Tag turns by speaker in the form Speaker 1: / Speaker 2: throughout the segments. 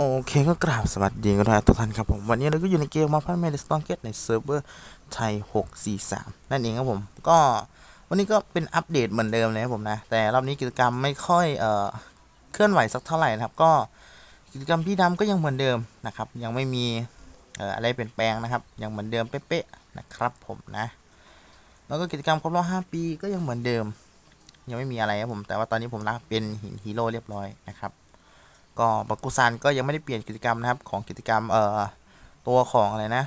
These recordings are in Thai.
Speaker 1: โอเคก็กราบสวัสดีกันทุกท่านครับผม วันนี้เราก็อยู่ในเกมมาพันเมดสตองเกตในเซิร์ฟเวอร์ไทย 643 นั่นเองครับผม ก็วันนี้ก็เป็นอัปเดตเหมือนเดิมเลยครับผมนะ แต่รอบนี้กิจกรรมไม่ค่อยเอ่อเคลื่อนไหวสักเท่าไหร่นะครับ ก็กิจกรรมพี่ดำก็ยังเหมือนเดิมนะครับ ยังไม่มีเอ่ออะไรเปลี่ยนแปลงนะครับ ยังเหมือนเดิมเป๊ะๆนะครับผมนะ แล้วก็กิจกรรมครบรอบ5ปีก็ยังเหมือนเดิม ยังไม่มีอะไรครับผม แต่ว่าตอนนี้ผมรับเป็นหินฮีโร่เรียบร้อยนะครับ ก็บักกุซันก็ยังไม่ได้เปลี่ยนกิจกรรมนะครับของกิจกรรมเอ่อตัวของอะไรนะ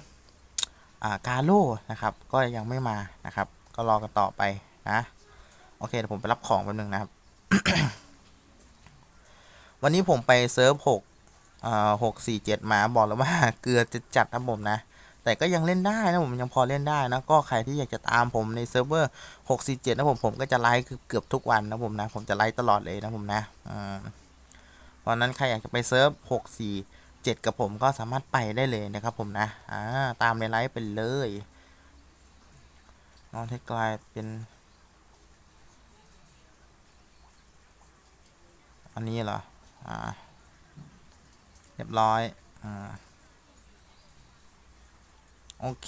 Speaker 1: อ่ากาโลนะครับก็ยังไม่มานะครับ ก็รอกันต่อไปนะโอเคเดี๋ยวผมไปรับของแป๊บนึงนะครับ วันนี้ผมไปเซิร์ฟหกเอ่าหกสี่เจ็ดมาบอกแล้วว่าเกือจะจัดนะผมนะแต่ก็ยังเล่นได้นะผมยังพอเล่นได้นะก็ใครที่อยากจะตามผมในเซิร์ฟเวอร์หกสี่เจ็ดนะผมผมก็จะไลฟ์เกือบทุกวันนะผมนะ ผมจะไลฟ์ตลอดเลยนะผมนะอ่า เพราะนั้นใครอยากจะไปเซิร์ฟหกสี่เจ็ดกับผมก็สามารถไปได้เลยนะครับผมนะอ่าตามในไลฟ์ไปเลยน้องที่กลายเป็น อันนี้เหรอ อ่า เรียบร้อย อ่า โอเค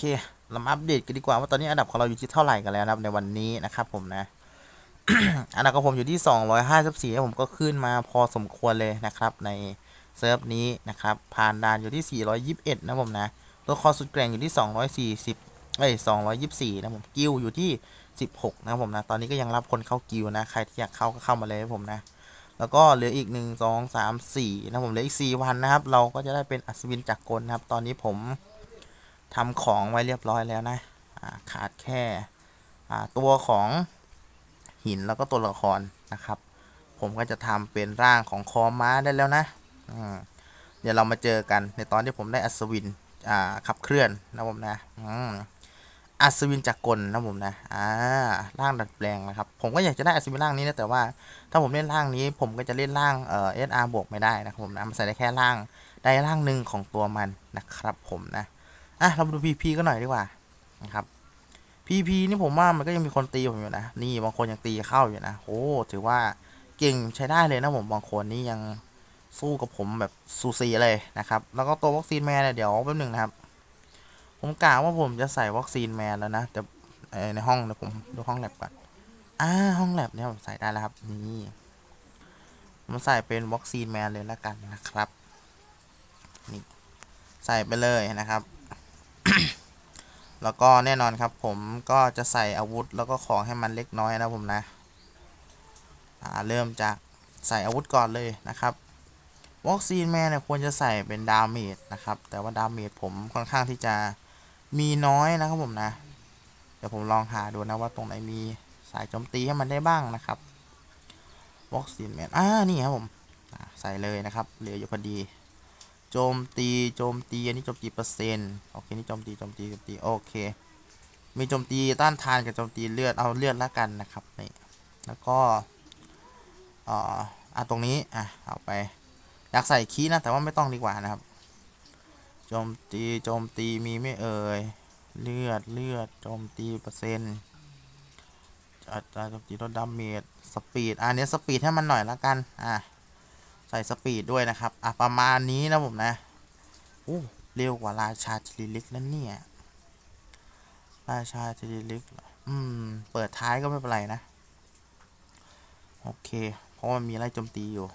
Speaker 1: เรามาอัปเดตกันดีกว่าว่าตอนนี้อันดับของเราอยู่ที่เท่าไหร่กันแล้วนะครับในวันนี้นะครับผมนะ อันดับของผมอยู่ที่ 254นะผมก็ขึ้นมาพอสมควรเลยนะครับ ในเซิร์ฟนี้นะครับผ่านด่านอยู่ที่ 421 นะผมนะตัวคอสุดแกร่งอยู่ที่ 240เอ้ย224 นะผมกิลอยู่ที่ 16 นะผมนะ ตอนนี้ก็ยังรับคนเข้ากิลนะ ใครที่อยากเข้าก็เข้ามาเลยผมนะ แล้วก็เหลืออีก 1 2 3 4 นะผมเหลืออีก 4 วันนะครับ เราก็จะได้เป็นอัศวินจักรกลนะครับ ตอนนี้ผมทำของไว้เรียบร้อยแล้วนะขาดแค่ตัวของ หินแล้วก็ตัวละครนะครับ ผมก็จะทำเป็นร่างของคอม้าได้แล้วนะเดี๋ยวเรามาเจอกันในตอนที่ผมได้อัศวินขับเคลื่อนนะผมนะอัศวินจักรกลนะผมนะอ่าร่างดัดแปลงนะครับ ผมก็อยากจะได้อัศวินร่างนี้นะแต่ว่า ถ้าผมเล่นร่างนี้ผมก็จะเล่นร่างเอ่อเอสอาร์บวกไม่ได้นะครับผมนะมันใส่ได้แค่ร่างได้ร่างหนึ่งของตัวมันนะครับผมนะอะเรามาดูพีพีก็หน่อยดีกว่านะครับ พีพีนี่ผมว่ามันก็ยังมีคนตีผมอยู่นะ นี่บางคนยังตีเข้าอยู่นะโอ้ถือว่าเก่งใช้ได้เลยนะผมบางคนนี่ยังสู้กับผมแบบสูสีเลยนะครับ แล้วก็ตัววัคซีนแมนเนี่ยเดี๋ยวแป๊บหนึ่งนะครับ ผมกะว่าผมจะใส่วัคซีนแมนแล้วนะแต่ในห้องเดี๋ยวผมดูห้องแลบก่อนอ่าห้องแลบเนี่ยผมใส่ได้แล้วครับนี่ผมใส่เป็นวัคซีนแมนเลยแล้วกันนะครับนี่ใส่ไปเลยนะครับ แล้วก็แน่นอนครับผมก็จะใส่อาวุธแล้วก็ของให้มันเล็กน้อยนะผมนะอ่าเริ่มจากใส่อาวุธก่อนเลยนะครับวอกซีนแมนเนี่ยควรจะใส่เป็นดาเมจนะครับ แต่ว่าดาเมจผมค่อนข้างที่จะมีน้อยนะครับผมนะ เดี๋ยวผมลองหาดูนะว่าตรงไหนมีสายโจมตีให้มันได้บ้างนะครับวอกซีนแมนอ่านี่ครับผมใส่เลยนะครับเหลืออยู่พอดี โจมตีโจมตีอันนี้โจมตีเปอร์เซ็นต์โอเคนี่โจมตีโจมตีโจมตีโอเค มีโจมตีต้านทานกับโจมตีเลือดเอาเลือดละกันนะครับนี่แล้วก็เอ่ออะตรงนี้อะเอาไปอยากใส่คีนะแต่ว่าไม่ต้องดีกว่านะครับ โจมตีโจมตีมีไม่เอ่ยเลือดเลือดโจมตีเปอร์เซ็นต์อัตราโจมตีลดดาเมจสปีดอันนี้สปีดให้มันหน่อยละกันอะ ส่สปีดด้วยนะครับ อะ ประมาณนี้นะผมนะอู้เร็วกว่าราชาจิริลิกนั่นเนี่ย ราชาจิริลิกเหรออืม เปิดท้ายก็ไม่เป็นไรนะ โอเค เพราะมันมีไล่โจมตีอยู่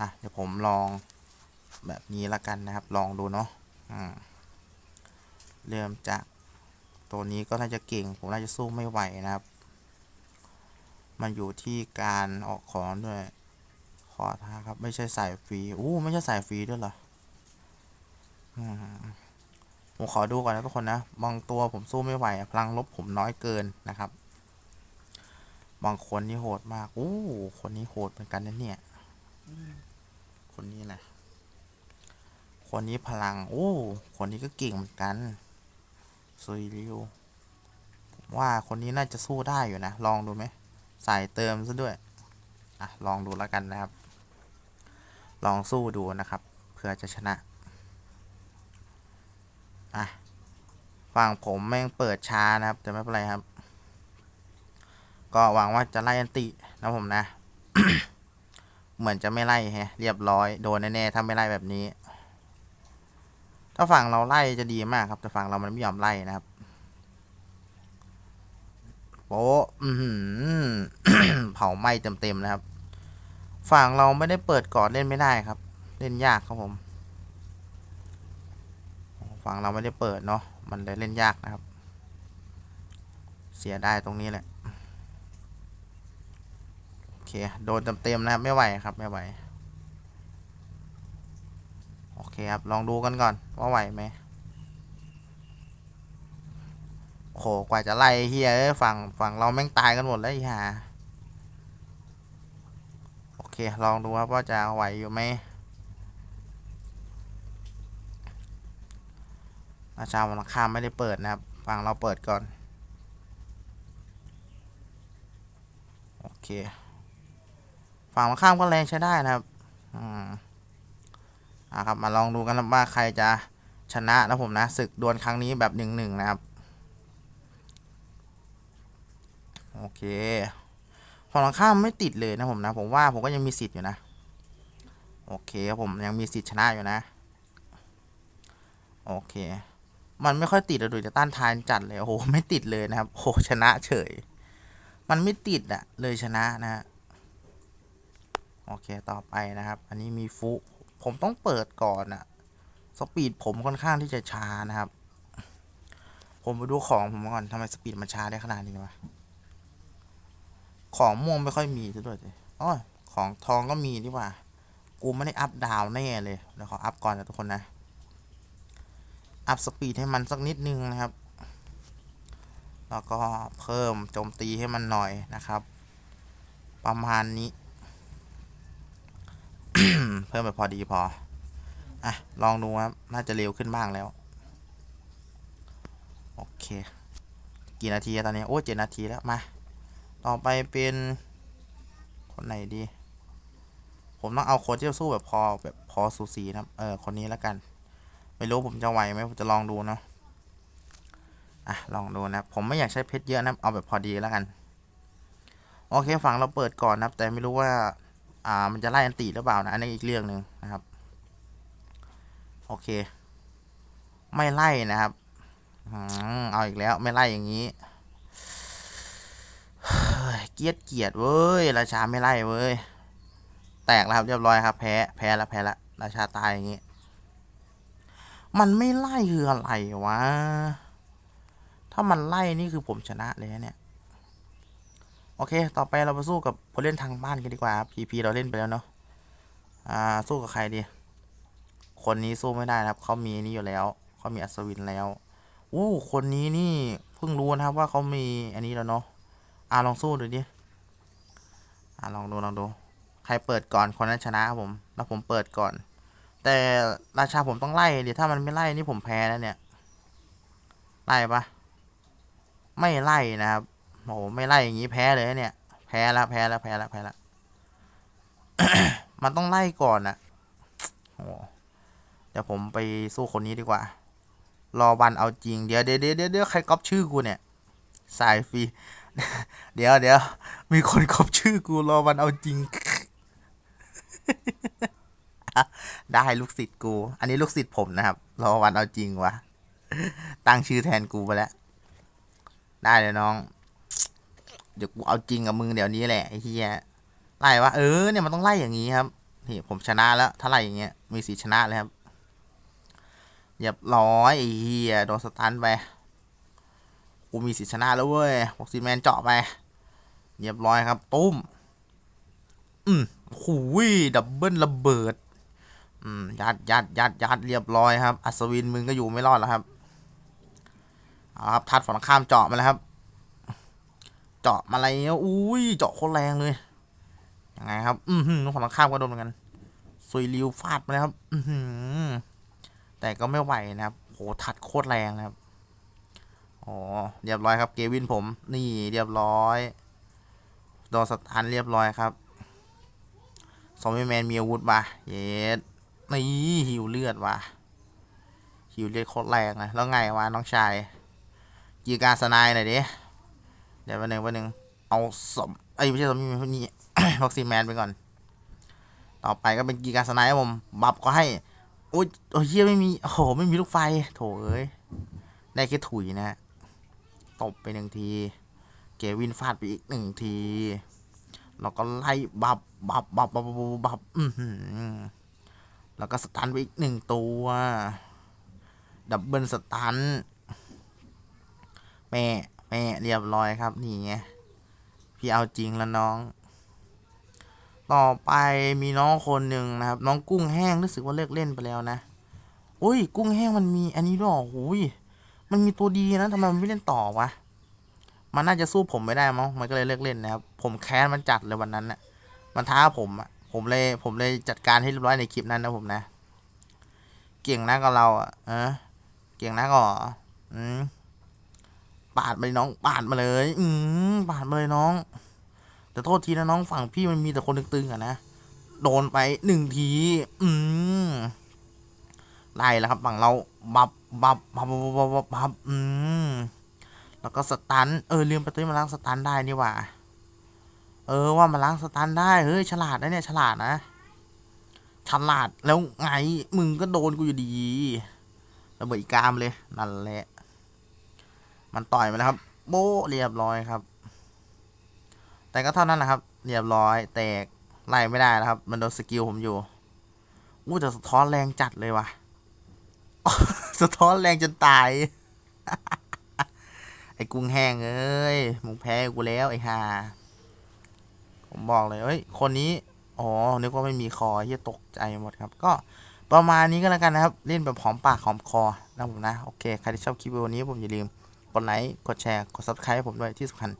Speaker 1: อะ เดี๋ยวผมลองแบบนี้ละกันนะครับ ลองดูเนาะอืมเริ่มจากตัวนี้ก็น่าจะเก่ง ผมน่าจะสู้ไม่ไหวนะครับ มันอยู่ที่การออกของด้วย ขอท้าครับ ไม่ใช่สายฟรีอู้ไม่ใช่สายฟรีด้วยเหรอผมขอดูก่อนนะทุกคนนะบางตัวผมสู้ไม่ไหวพลังลบผมน้อยเกินนะครับ บางคนนี่โหดมากอู้คนนี้โหดเหมือนกันนะเนี่ยคนนี้นะคนนี้พลังโอ้คนนี้ก็เก่งเหมือนกันซุยริวผมว่าคนนี้น่าจะสู้ได้อยู่นะ ลองดูไหมใส่เติมซะด้วย อะ ลองดูแล้วกันนะครับ ลองสู้ดูนะครับเพื่อจะชนะอะฝั่งผมแม่งเปิดช้านะครับ แต่ไม่เป็นไรครับ ก็หวังว่าจะไล่อันตินะผมนะ เหมือนจะไม่ไล่ฮะเรียบร้อยโดนแน่ๆถ้าไม่ไล่แบบนี้ ถ้าฝั่งเราไล่จะดีมากครับ แต่ฝั่งเรามันไม่ยอมไล่นะครับโป๊ะอื้อืเผาไหม้เต็มๆนะครับ ฝั่งเราไม่ได้เปิดก่อนเล่นไม่ได้ครับ เล่นยากครับผมฝั่งเราไม่ได้เปิดเนาะมันเลยเล่นยากนะครับ เสียได้ตรงนี้แหละโอเคโดนเต็มๆนะครับไม่ไหวครับไม่ไหวโอเคครับลองดูกันก่อนว่าไหวไหมโอ้โหกว่าจะไล่เฮียฝั่งฝั่งเราแม่งตายกันหมดแล้วอ้ห่า เค ลองดูครับว่าจะไหวอยู่ไหมอาชาวันข้ามไม่ได้เปิดนะครับ ฝั่งเราเปิดก่อน โอเค ฝั่งตรงข้ามก็แรงใช้ได้นะครับ อืมอะครับ มาลองดูกันว่าใครจะชนะนะผมนะศึกดวลครั้งนี้แบบหนึ่งหนึ่งนะครับ โอเค ฝั่งตรงข้ามไม่ติดเลยนะผมนะ ผมว่าผมก็ยังมีสิทธิ์อยู่นะ โอเคครับผมยังมีสิทธิ์ชนะอยู่นะ โอเค มันไม่ค่อยติดอะดูจะต้านทานจัดเลย โอ้โห ไม่ติดเลยนะครับ โอ้ชนะเฉย มันไม่ติดอะเลยชนะนะฮะโอเค ต่อไปนะครับ อันนี้มีฟุ ผมต้องเปิดก่อนอะสปีดผมค่อนข้างที่จะช้านะครับ ผมไปดูของผมก่อนทำไมสปีดมันช้าได้ขนาดนี้วะ ของม่วงไม่ค่อยมีซะด้วยสิอ๋อของทองก็มีดีกว่า กูไม่ได้อัพดาวแน่เลยเดี๋ยวขออัพก่อนนะทุกคนนะ อัพสปีดให้มันสักนิดนึงนะครับ แล้วก็เพิ่มโจมตีให้มันหน่อยนะครับ ประมาณนี้ เพิ่มไปพอดีพอ อะ ลองดูครับ น่าจะเร็วขึ้นบ้างแล้ว โอเค กี่นาทีตอนนี้ โอ้เจ็ดนาทีแล้ว มา ต่อไปเป็น คนไหนดี ผมต้องเอาคนที่จะสู้แบบพอแบบพอสูสีนะครับเออคนนี้แล้วกัน ไม่รู้ผมจะไหวไหมผมจะลองดูเนาะอะลองดูนะผมไม่อยากใช้เพชรเยอะนะเอาแบบพอดีแล้วกัน โอเคฝั่งเราเปิดก่อนนะครับแต่ไม่รู้ว่า อ่ามันจะไล่อันติหรือเปล่านะอันนี้อีกเรื่องหนึ่งนะครับ โอเค ไม่ไล่นะครับอืมเอาอีกแล้วไม่ไล่อย่างนี้ เกียดเกียดเว้ย ราชาไม่ไล่เว้ย แตกแล้วครับเรียบร้อยครับ แพ้ แพ้แล้วแพ้แล้วราชาตายอย่างนี้ มันไม่ไล่คืออะไรวะ ถ้ามันไล่นี่คือผมชนะเลยเนี่ย โอเค ต่อไปเรามาสู้กับผู้เล่นทางบ้านกันดีกว่าพีพีเราเล่นไปแล้วเนาะ อ่า สู้กับใครดี คนนี้สู้ไม่ได้นะครับ เขามีนี่อยู่แล้ว เขามีอัศวินแล้ว อู้ คนนี้นี่ เพิ่งรู้นะครับว่าเขามีอันนี้แล้วเนาะ อ่าลองสู้ดูดิอ่าลองดูลองดู ใครเปิดก่อนคนนั้นชนะครับผม แล้วผมเปิดก่อน แต่ราชาผมต้องไล่ดิถ้ามันไม่ไล่นี่ผมแพ้แล้วเนี่ย ไล่ปะไม่ไล่นะครับโอ้โหไม่ไล่อย่างนี้แพ้เลยเนี่ย แพ้แล้วแพ้แล้วแพ้แล้วแพ้แล้วมันต้องไล่ก่อนอะโอ้เดี๋ยวผมไปสู้คนนี้ดีกว่า รอวันเอาจริงเดี๋ยวเดี๋ยวเดี๋ยวเดี๋ยวเดี๋ยวใครก๊อปชื่อกูเนี่ย สายฟรี เดี๋ยวเดี๋ยวมีคนก๊อปชื่อกูรอวันเอาจริง ได้ลูกศิษย์กู อันนี้ลูกศิษย์ผมนะครับ รอวันเอาจริงวะตั้งชื่อแทนกูไปแล้ว ได้เลยน้อง เดี๋ยวกูเอาจริงกับมึงเดี๋ยวนี้แหละไอ้เฮียไล่วะเออเนี่ยมันต้องไล่อย่างนี้ครับนี่ผมชนะแล้วถ้าไล่อย่างเงี้ยมีสีชนะเลยครับเรียบร้อยไอ้เฮียโดนสตันไป กูมีสิทธิชนะแล้วเว้ยบอกซีแมนเจาะไปเรียบร้อยครับ ตุ้ม อืมหูยดับเบิลระเบิด อืม ยัดยัดยัดยัดเรียบร้อยครับ อัศวินมึงก็อยู่ไม่รอดแล้วครับ เอาครับ ทัดฝั่งข้ามเจาะมาแล้วครับ เจาะมาอะไรเงี้ยอุ้ย เจาะโคตรแรงเลย ยังไงครับ อือหือฝั่งข้ามก็โดนเหมือนกันซุยริวฟาดมาแล้วครับ อือหือแต่ก็ไม่ไหวนะครับ โห ทัดโคตรแรงนะครับ อ๋อเรียบร้อยครับเกวินผมนี่เรียบร้อยโดนสตันเรียบร้อยครับซอมบี้แมนมีอาวุธมาเย็ดนี่หิวเลือดว่ะหิวเลือดโคตรแรงเลยแล้วไงวะน้องชายกีการสนายหน่อยดิเดี๋ยววันหนึ่งวันหนึ่งเอาสมไอ้ไม่ใช่สมมีนี่พ็อกซี่แมนไปก่อน ต่อไปก็เป็นกีการสไนป์ครับผมบับก็ให้โอ้ยโอ้ยเฮียไม่มีโอ้โหไม่มีลูกไฟโถเอ้ยได้แค่ถุยนะฮะ ตบไปหนึ่งที เกวินฟาดไปอีกหนึ่งทีแล้วก็ไล่บับบับบับบับบับบับบับอือหือแล้วก็สตันไปอีกหนึ่งตัวดับเบิลสตันแม่แม่เรียบร้อยครับนี่ไงพี่เอาจริงแล้วน้อง ต่อไปมีน้องคนหนึ่งนะครับ น้องกุ้งแห้งรู้สึกว่าเลิกเล่นไปแล้วนะ อุ้ย กุ้งแห้งมันมีอันนี้ด้วยเหรอหุย มันมีตัวดีนะทำไมมันไม่เล่นต่อวะ มันน่าจะสู้ผมไม่ได้มั้ง มันก็เลยเลิกเล่นนะครับ ผมแค้นมันจัดเลยวันนั้นน่ะมันท้าผมอะผมเลย ผมเลยจัดการให้เรียบร้อยในคลิปนั้นนะผมนะ เก่งนะกับเราอะเออ เก่งนะก็อืมปาดไปน้อง ปาดมาเลย อืมปาดมาเลยน้อง แต่โทษทีนะน้องฝั่งพี่มันมีแต่คนตึงๆอะนะ โดนไปหนึ่งที อืม ไล่แล้วครับฝั่งเราบับบับบับบับบับบับบับอืมแล้วก็สตันเออลืมไปตัวมาล้างสตันได้นี่ว่าเออว่ามาล้างสตันได้เฮ้ยฉลาดนะเนี่ยฉลาดนะฉลาดแล้วไงมึงก็โดนกูอยู่ดีระเบิดอีกกามเลยนั่นแหละมันต่อยมาแล้วครับ โบเรียบร้อยครับ แต่ก็เท่านั้นแหละครับ เรียบร้อยแตกไล่ไม่ได้แล้วครับ มันโดนสกิลผมอยู่อู้แต่สะท้อนแรงจัดเลยว่ะ สะท้อนแรงจนตาย ไอ้กุ้งแห้งเอ้ย มึงแพ้กูแล้วไอ้ห่า ผมบอกเลยเอ้ย คนนี้ อ๋อ นึกว่าไม่มีคอเฮียตกใจหมดครับ ก็ประมาณนี้ก็แล้วกันนะครับ เล่นแบบหอมปากหอมคอนะผมนะ โอเค ใครที่ชอบคลิปวิดีโอนี้ผมอย่าลืม กดไลค์ กดแชร์ กด subscribe ให้ผมด้วยที่สำคัญ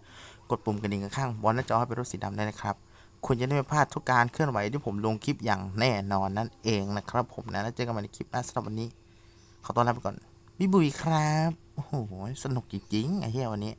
Speaker 1: กดปุ่มกระดิ่งข้างๆบนหน้าจอให้เป็นรูปสีดำได้นะครับ คุณจะได้ไม่พลาดทุกการเคลื่อนไหวที่ผมลงคลิปอย่างแน่นอนนั่นเองนะครับผมนะ แล้วเจอกันใหม่ในคลิปหน้าสำหรับวันนี้ ขอต้อนรับไปก่อนบิบุยครับ โอ้โห สนุกจริงๆไอ้เหี้ยวันนี้